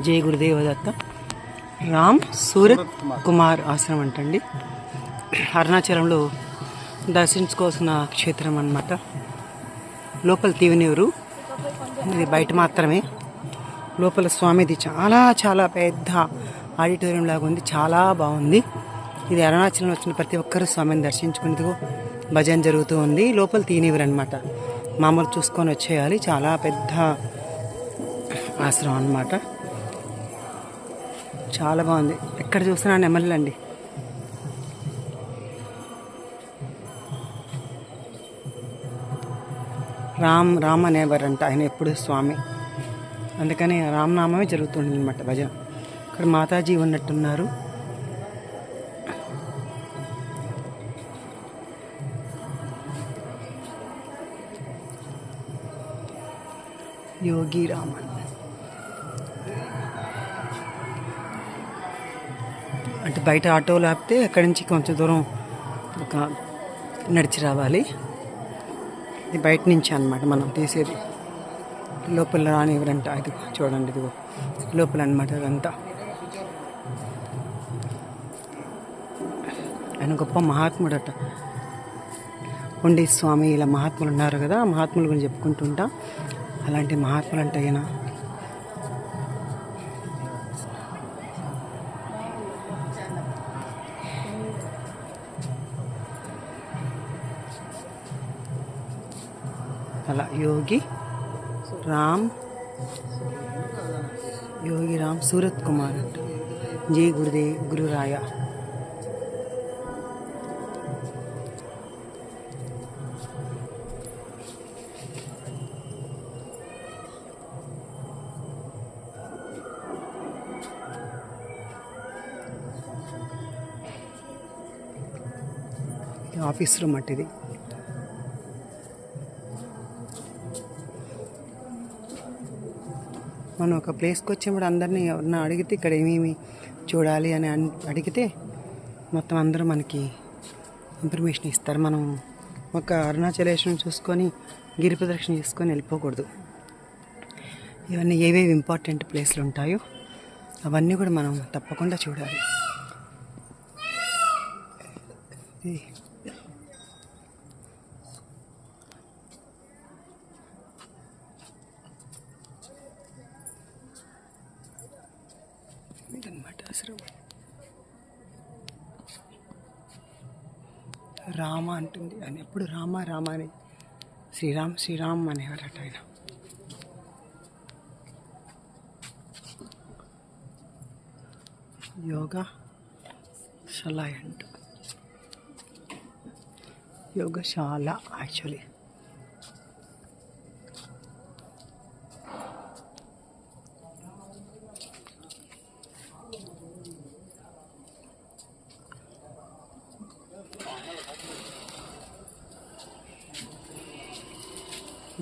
జయ గురుదేవదత్త రామ్ సూరత్ కుమార్ ఆశ్రమం అంటండి. అరుణాచలంలో దర్శించుకోవాల్సిన క్షేత్రం అన్నమాట. లోపల తీవనీరు ఇది బయట మాత్రమే. లోపల స్వామిది చాలా చాలా పెద్ద ఆడిటోరియం లాగా ఉంది. చాలా బాగుంది. ఇది అరుణాచలం వచ్చిన ప్రతి ఒక్కరూ స్వామిని దర్శించుకునేందుకు భజన జరుగుతూ ఉంది. లోపల తీనివ్వరు అనమాట మామూలు చూసుకొని వచ్చేయాలి. చాలా పెద్ద ఆశ్రమం అన్నమాట. చాలా బాగుంది. ఎక్కడ చూసినా నెమళ్ళండి. రామ్ రామ్ అంట ఆయన ఎప్పుడు స్వామి. అందుకని రామనామమే జరుగుతుంది అనమాట భజన. ఇక్కడ మాతాజీ ఉన్నట్టున్నారు. యోగి రామన్. బయట ఆటోలు ఆపితే అక్కడి నుంచి కొంచెం దూరం ఒక నడిచి రావాలి. ఇది బయట నుంచి అన్నమాట మనం తీసేది. లోపల రానివ్వరంట. ఇది చూడండి ఇదిగో. లోపల అనమాట అదంతా ఆయన గొప్ప మహాత్ముడట. ఉండి స్వామి ఇలా మహాత్ములు ఉన్నారు కదా మహాత్ములు మహాత్ముల గురించి చెప్పుకుంటుంటా అలాంటి మహాత్ములు అంటే అయినా అలా యోగి రామ్ యోగి రామ్ సూరత్ కుమార్ అంట జై గురుదే గురురాయ ఇది ఆఫీస్ మనం ఒక ప్లేస్కి వచ్చేప్పుడు అందరినీ ఎవరన్నా అడిగితే ఇక్కడ ఏమేమి చూడాలి అని అన్- అడిగితే మొత్తం అందరూ మనకి ఇన్ఫర్మేషన్ ఇస్తారు. మనం ఒక అరుణాచలేశ్వరం చూసుకొని గిరి ప్రదక్షిణ చేసుకొని వెళ్ళిపోకూడదు. ఇవన్నీ ఏవేవి ఇంపార్టెంట్ ప్లేస్లు ఉంటాయో అవన్నీ కూడా మనం తప్పకుండా చూడాలి. ఇది రామ అంటుంది. అని ఎప్పుడు రామ రామ అని. శ్రీరామ్ శ్రీరామ్ అనేవారట ఆయన. యోగా షలాయ్ అంట. యోగశాల యాక్చువల్లీ.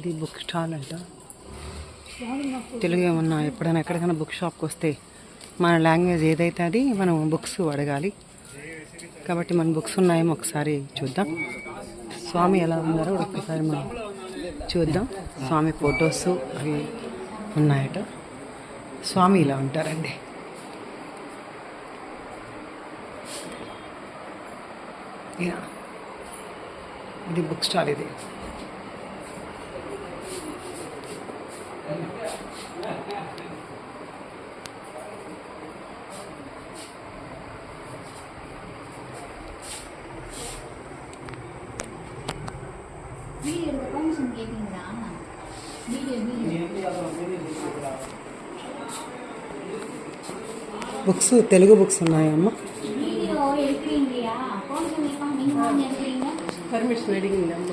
ఇది బుక్ స్టాల్ అంట తెలుగు ఏమన్నా ఎప్పుడైనా ఎక్కడికైనా బుక్ షాప్కి వస్తే మన లాంగ్వేజ్ ఏదైతే అది మనం బుక్స్ అడగాలి. కాబట్టి మన బుక్స్ ఉన్నాయేమో ఒకసారి చూద్దాం. స్వామి ఎలా ఉన్నారో ఒక్కసారి మనం చూద్దాం. స్వామి ఫొటోస్ అవి ఉన్నాయట. స్వామి ఇలా ఉంటారండి. యా. ఇది బుక్ స్టాల్ ఇది. வீடியோ பர்மிஷன் கேட்டீங்களா video video books Telugu books ఉన్నాయమ్మా வீடியோ எடுக்கிறீங்களா பர்மிஷன் கேட்காம நீங்கள் வந்து எடுக்கிறீங்க పర్మిషన్ అడిగింది